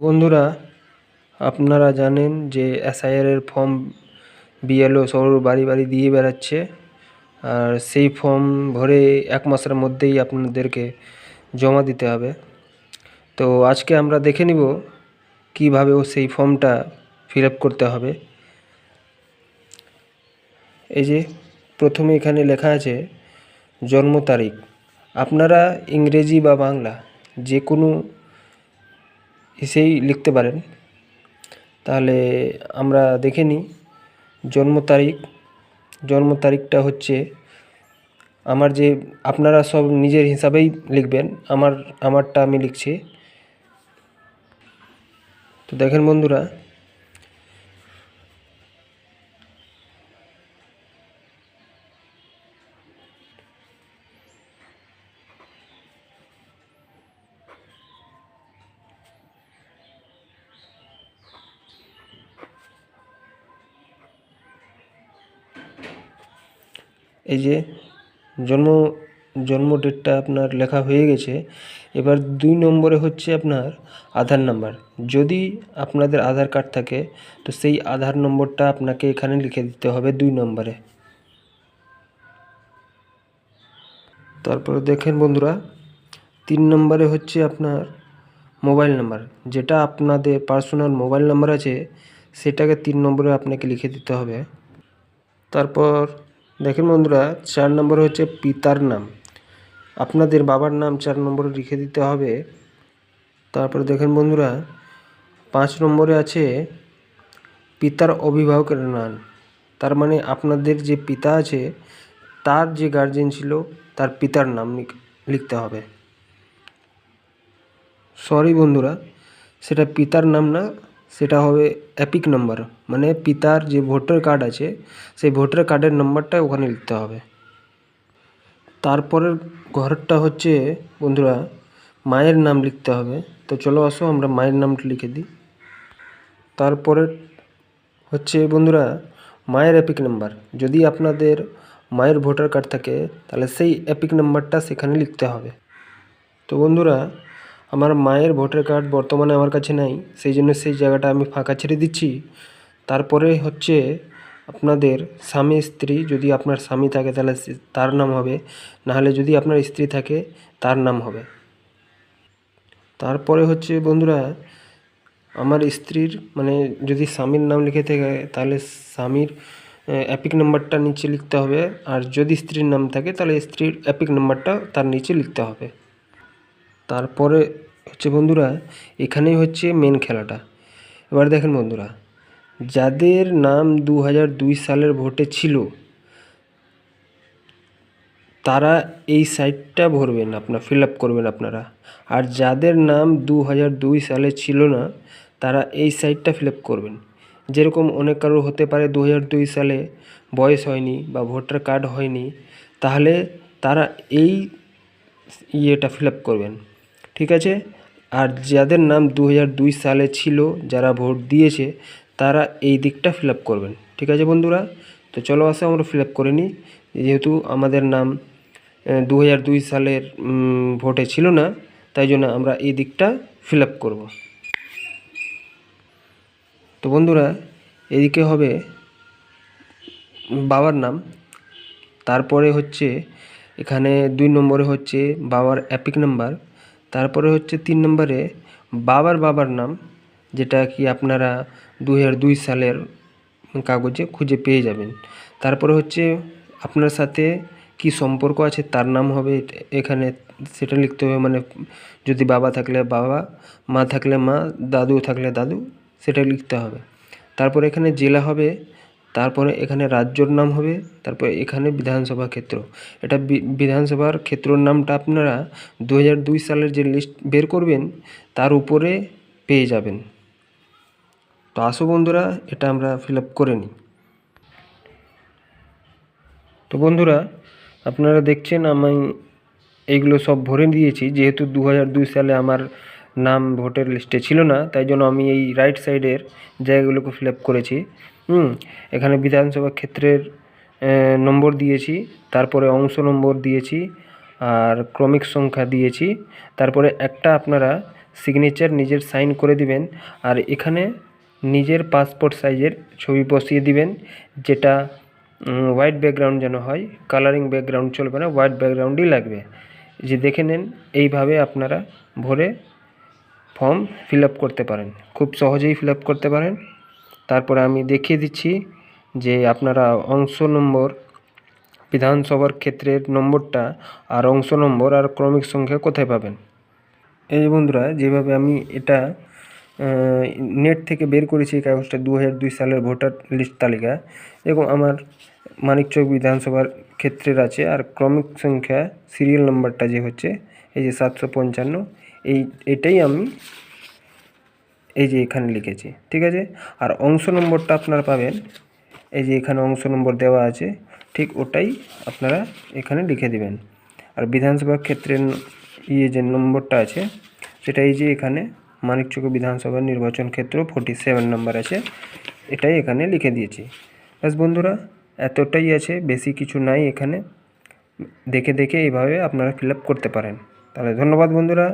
বন্ধুরা, আপনারা জানেন যে এসআইআরের ফর্ম বিএলও সব বাড়ি বাড়ি দিয়ে বেড়াচ্ছে। আর সেই ফর্ম ভরে এক মাসের মধ্যেই আপনাদেরকে জমা দিতে হবে। তো আজকে আমরা দেখে নিব কীভাবে ও সেই ফর্মটা ফিল করতে হবে। এই যে প্রথমে এখানে লেখা আছে, জন্ম তারিখ। আপনারা ইংরেজি বা বাংলা যে কোনো এসেই লিখতে পারেন। তাহলে আমরা দেখে নিই জন্ম তারিখ। জন্ম তারিখটা হচ্ছে আমার যে আপনারা সব নিজের হিসাবেই লিখবেন। আমার, আমারটা আমি লিখছি। তো দেখেন বন্ধুরা এই যে জন্ম জন্ম ডেটটা আপনার লেখা হয়ে গেছে, এবার দুই নম্বরে হচ্ছে আপনার আধার নাম্বার যদি আপনাদের আধার কার্ড থাকে, তো সেই আধার নম্বরটা আপনাকে এখানে লিখে দিতে হবে দুই নম্বরে। তারপরে দেখেন বন্ধুরা, তিন নম্বরে হচ্ছে আপনার মোবাইল নাম্বার যেটা আপনাদের পার্সোনাল মোবাইল নাম্বার আছে, সেটাকে তিন নম্বরে আপনাকে লিখে দিতে হবে। তারপর দেখেন বন্ধুরা, চার নম্বর হচ্ছে পিতার নাম। আপনাদের বাবার নাম চার নম্বরে লিখে দিতে হবে। তারপরে দেখেন বন্ধুরা, পাঁচ নম্বরে আছে পিতার অভিভাবকের নাম। তার মানে আপনাদের যে পিতা আছে, তার যে গার্জেন ছিল, তার পিতার নাম লিখতে হবে। সরি বন্ধুরা, সেটা পিতার নাম না সেটা হবে অ্যাপিক নাম্বার মানে পিতার যে ভোটার কার্ড আছে, সেই ভোটার কার্ডের নাম্বারটা ওখানে লিখতে হবে। তারপরের ঘরটা হচ্ছে, বন্ধুরা, মায়ের নাম লিখতে হবে। তো চলো আসো, আমরা মায়ের নামটা লিখে দিই। তারপরে হচ্ছে, বন্ধুরা, মায়ের অ্যাপিক নাম্বার যদি আপনাদের মায়ের ভোটার কার্ড থাকে, তাহলে সেই অ্যাপিক নাম্বারটা সেখানে লিখতে হবে। তো বন্ধুরা আমার মায়ের ভোটার কার্ড বর্তমানে আমার কাছে নাই, সেই জন্য সেই জায়গাটা আমি ফাঁকা ছেড়ে দিচ্ছি। তারপরে হচ্ছে আপনাদের স্বামী স্ত্রী যদি আপনার স্বামী থাকে তাহলে তার নাম হবে, নাহলে যদি আপনার স্ত্রী থাকে তার নাম হবে। তারপরে হচ্ছে বন্ধুরা, আমার স্ত্রীর মানে যদি স্বামীর নাম লিখে থাকে তাহলে স্বামীর অ্যাপিক নাম্বারটা নিচে লিখতে হবে, আর যদি স্ত্রীর নাম থাকে তাহলে স্ত্রীর অ্যাপিক নাম্বারটা তার নিচে লিখতে হবে। তারপরে হচ্ছে বন্ধুরা, এখানেই হচ্ছে মেন খেলাটা। এবার দেখেন বন্ধুরা, যাদের নাম দু হাজার দুই সালের ভোটে ছিল, তারা এই সাইটটা ভরবেন আপনার ফিল আপ করবেন আপনারা। আর যাদের নাম দু হাজার দুই সালে ছিল না, তারা এই সাইটটা ফিল আপ করবেন। যেরকম অনেক কারোর হতে পারে দু হাজার দুই সালে বয়স হয়নি বা ভোটার কার্ড হয়নি, তাহলে তারা এই ইয়েটা ফিল আপ করবেন। ঠিক আছে? আর যাদের নাম দু হাজার দুই সালে ছিল, যারা ভোট দিয়েছে, তারা এই দিকটা ফিল করবেন। ঠিক আছে বন্ধুরা? তো চলো আসে আমরা ফিল করে নিই। যেহেতু আমাদের নাম দু হাজার দুই সালের ভোটে ছিল না, তাই জন্য আমরা এই দিকটা ফিল করব। তো বন্ধুরা, এদিকে হবে বাবার নাম। তারপরে হচ্ছে, এখানে দুই নম্বরে হচ্ছে বাবার অ্যাপিক নাম্বার। তারপরে হচ্ছে তিন নম্বরে বাবার বাবার নাম, যেটা কি আপনারা দু দুই সালের কাগজে খুঁজে পেয়ে যাবেন। তারপরে হচ্ছে আপনার সাথে কি সম্পর্ক আছে, তার নাম হবে, এখানে সেটা লিখতে হবে মানে যদি বাবা থাকলে বাবা, মা থাকলে মা, দাদু থাকলে দাদু, সেটা লিখতে হবে। তারপর এখানে জেলা হবে তারপরে এখানে রাজ্যর নাম হবে, তারপরে এখানে বিধানসভা ক্ষেত্র। এটা বিধানসভার ক্ষেত্রর নামটা আপনারা দু হাজার দুই সালের যে লিস্ট বের করবেন, তার উপরে পেয়ে যাবেন। তো আসো বন্ধুরা, এটা আমরা ফিল করে নিই। তো বন্ধুরা, আপনারা দেখছেন আমি এইগুলো সব ভরে দিয়েছি, যেহেতু দু হাজার দুই সালে আমার নাম ভোটার লিস্টে ছিল না, তাই জন্য আমি এই রাইট সাইডের জায়গাগুলোকে ফিল করেছি। হুম, এখানে বিধানসভা ক্ষেত্রের নম্বর দিয়েছি, তারপরে অংশ নম্বর দিয়েছি, আর ক্রমিক সংখ্যা দিয়েছি, তারপরে একটা আপনারা সিগনেচার নিজের সাইন করে দিবেন, আর এখানে নিজের পাসপোর্ট সাইজের ছবি বসিয়ে দিবেন, যেটা হোয়াইট ব্যাকগ্রাউন্ড যেন হয় কালারিং ব্যাকগ্রাউন্ড চলবে না হোয়াইট ব্যাকগ্রাউন্ডই লাগবে। যে দেখে নেন, এইভাবে আপনারা ভরে ফর্ম ফিল করতে পারেন। খুব সহজেই ফিল করতে পারেন। তারপরে আমি দেখিয়ে দিচ্ছি যে আপনারা অংশ নম্বর, বিধানসভার ক্ষেত্রের নম্বরটা আর অংশ নম্বর আর ক্রমিক সংখ্যা কোথায় পাবেন? এই বন্ধুরা, যেভাবে আমি এটা নেট থেকে বের করেছি এই কাগজটা দু দুই সালের ভোটার লিস্ট তালিকা, এবং আমার মানিকচক বিধানসভার ক্ষেত্রের আছে, আর ক্রমিক সংখ্যা, সিরিয়াল নাম্বারটা যে হচ্ছে, এই যে সাতশো পঞ্চান্ন, এই, এটাই আমি এই যে এখানে লিখেছি, ঠিক আছে? আর অংশ নম্বরটা আপনারা পাবেন, এই যে এখানে অংশ নম্বর দেওয়া আছে, ঠিক ওটাই আপনারা এখানে লিখে দিবেন। আর বিধানসভা ক্ষেত্রের ইয়ে যে নম্বরটা আছে, সেটা এই যে এখানে মানিকচক বিধানসভা নির্বাচন ক্ষেত্র ফোর্টি সেভেন নাম্বার আছে, এটাই এখানে লিখে দিয়েছি। ব্যাস বন্ধুরা, এতটাই আছে, বেশি কিছু নাই এখানে। দেখে দেখে এইভাবে আপনারা ফিল করতে পারেন। তাহলে ধন্যবাদ বন্ধুরা।